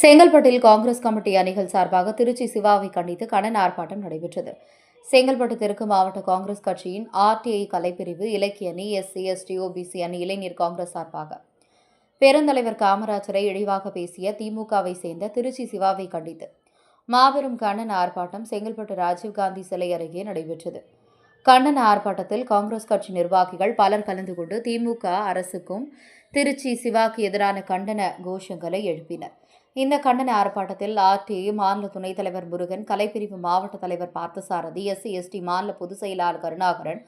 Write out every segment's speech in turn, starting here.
செங்கல்பட்டில் காங்கிரஸ் கமிட்டி அணிகள் சார்பாக திருச்சி சிவாவை கண்டித்து கண்டன ஆர்ப்பாட்டம் நடைபெற்றது. செங்கல்பட்டு தெற்கு மாவட்ட காங்கிரஸ் கட்சியின் ஆர்டிஐ கலைப்பிரிவு இலக்கிய அணி எஸ்சி எஸ்டி ஓபிசி அணி இளைஞர் காங்கிரஸ் சார்பாக. பெருந்தலைவர் காமராஜரை இழிவாக பேசிய திமுகவை சேர்ந்த திருச்சி சிவாவை கண்டித்து மாபெரும் கண்டன ஆர்ப்பாட்டம் செங்கல்பட்டு ராஜீவ்காந்தி சிலை அருகே நடைபெற்றது. கண்டன ஆர்ப்பாட்டத்தில் காங்கிரஸ் கட்சி நிர்வாகிகள் பலர் கலந்து கொண்டு திமுக அரசுக்கும் திருச்சி சிவாக்கு எதிரான கண்டன கோஷங்களை எழுப்பினர். இந்த கண்டன ஆர்ப்பாட்டத்தில் ஆர்டிஐ மாநில துணைத் தலைவர் முருகன் கலைப்பிரிவு மாவட்ட தலைவர் பார்த்தசாரதி எஸ்சி எஸ்டி மாநில பொதுச் செயலாளர் கருணாகரன்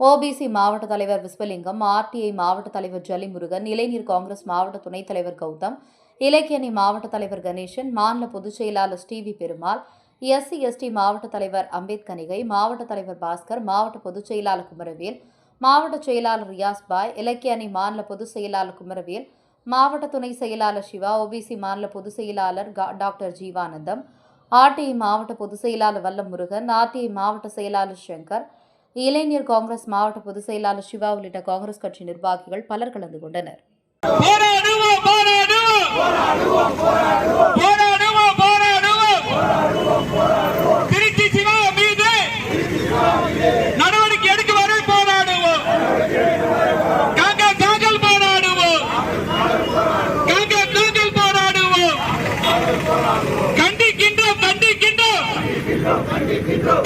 ஓபிசி மாவட்ட தலைவர் விஸ்வலிங்கம் ஆர்டிஐ மாவட்ட தலைவர் ஜலிமுருகன் இளைஞர் காங்கிரஸ் மாவட்ட துணைத் தலைவர் கௌதம் இலக்கியணி மாவட்ட தலைவர் கணேசன் மாநில பொதுச் செயலாளர் ஸ்டீவி பெருமாள் எஸ்சி எஸ்டி மாவட்ட தலைவர் அம்பேத்கனிகை மாவட்ட தலைவர் பாஸ்கர் மாவட்ட பொதுச் செயலாளர் குமரவேல் மாவட்ட செயலாளர் ரியாஸ் பாய் இலக்கிய அணி மாநில பொதுச் செயலாளர் குமரவேல் மாவட்ட துணை செயலாளர் சிவா ஓபிசி மாநில பொதுச் செயலாளர் கா- டாக்டர் ஜீவானந்தம் ஆர்டிஐ மாவட்ட பொதுச் செயலாளர் வல்லம் முருகன் ஆர்டிஐ மாவட்ட செயலாளர் சங்கர் இளைஞர் காங்கிரஸ் மாவட்ட பொதுச் செயலாளர் சிவா உள்ளிட்ட காங்கிரஸ் கட்சி நிர்வாகிகள் பலர் கலந்து கொண்டனர். கண்டிக்கின்றோம்